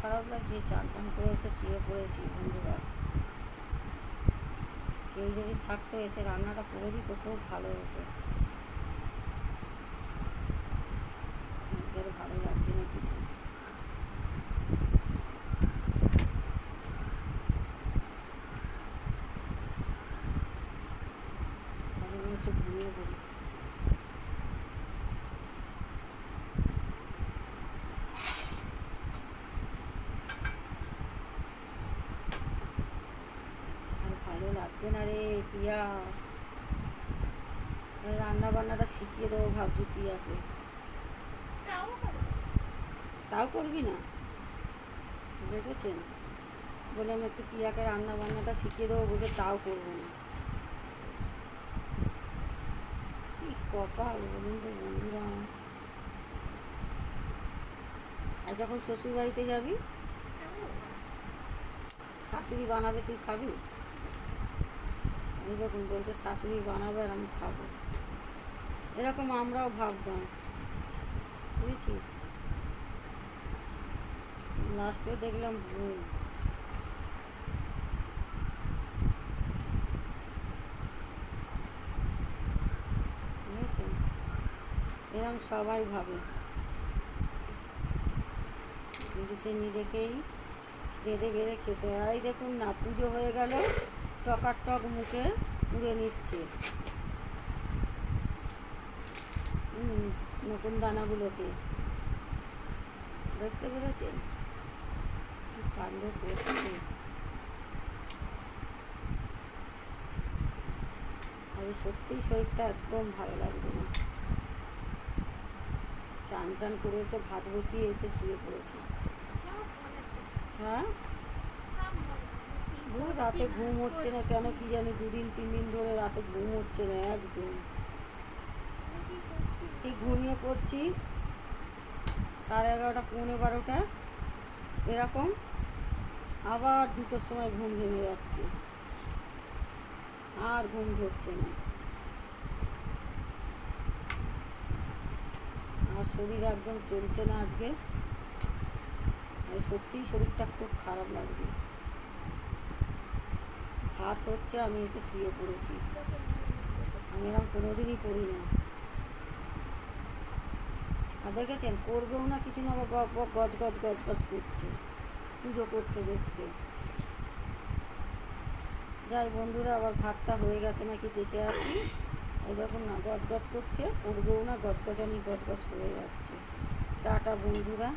খারাপ লাগছে চান টান করে এসে শুয়ে পড়েছি বন্ধুরা। কেউ যদি থাকতো, এসে রান্নাটা করে দিত, খুব ভালো হতো আজকে আর ভালো লাগছে না কিছু তাহলে মনে হচ্ছে ঘুমিয়ে পড়ি আর ভালো লাগছে না রে পিয়া। রান্না বান্নাটা শিখিয়ে দেবো ভাবছি পিয়াকে। তাও করবি না? দেখেছেন? বলে আমি একটু পিয়াকে রান্না বান্নাটা শিখিয়ে দেবো বলে তাও করব না। কি কপাল বলুন তো বন্ধুরা। আর যখন শ্বশুর বাড়িতে যাবি, শাশুড়ি বানাবে তুই খাবি? যখন বলছে, শাশুড়ি বানাবে আর আমি খাব। এরকম আমরাও ভাবতাম। বুঝেছিস? লাস্টে দেখলাম ভুল। এরকম সবাই ভাবে। কিন্তু সে নিজেকেই বেঁধে বেড়ে খেতে হয়। দেখুন না, পুজো হয়ে গেল। টকার টক মুখে উড়ে নিচ্ছে। নতুন দানাগুলোকে। দেখতে পেরেছেন? কাণ্ড আরে সত্যিই শরীরটা একদম ভালো লাগছে না। চান টান করে এসে ভাত বসিয়ে এসে শুয়ে পড়েছে। হ্যাঁ? রাতে ঘুম হচ্ছে না কেন কি জানি, দুদিন তিন দিন ধরে রাতে ঘুম হচ্ছে না একদম। ঠিক ঘুমিয়ে পড়ছি, সাড়ে এগারোটা, পৌনে বারোটা, এরকম। আবার দুটোর সময় ঘুম ভেঙে যাচ্ছে। আর ঘুম ধরছে না। আমার শরীর একদম চলছে না আজকে। সত্যিই শরীরটা খুব খারাপ লাগছে। হাত হচ্ছে, আমি এসে শুয়ে পড়েছি। আমি এরকম কোনোদিনই করি না। আর দেখেছেন, করবেও না, কিছু না আবার গজ গজ গজ গজ করছে। পুজো করতে, দেখতে। যাই বন্ধুরা, আবার ভাতটা হয়ে গেছে নাকি, দেখে আসি। দেখুন না, গজ গজ করছে, করবেও না, গজ গজানি গজ গজ করে যাচ্ছে। টাটা বন্ধুরা।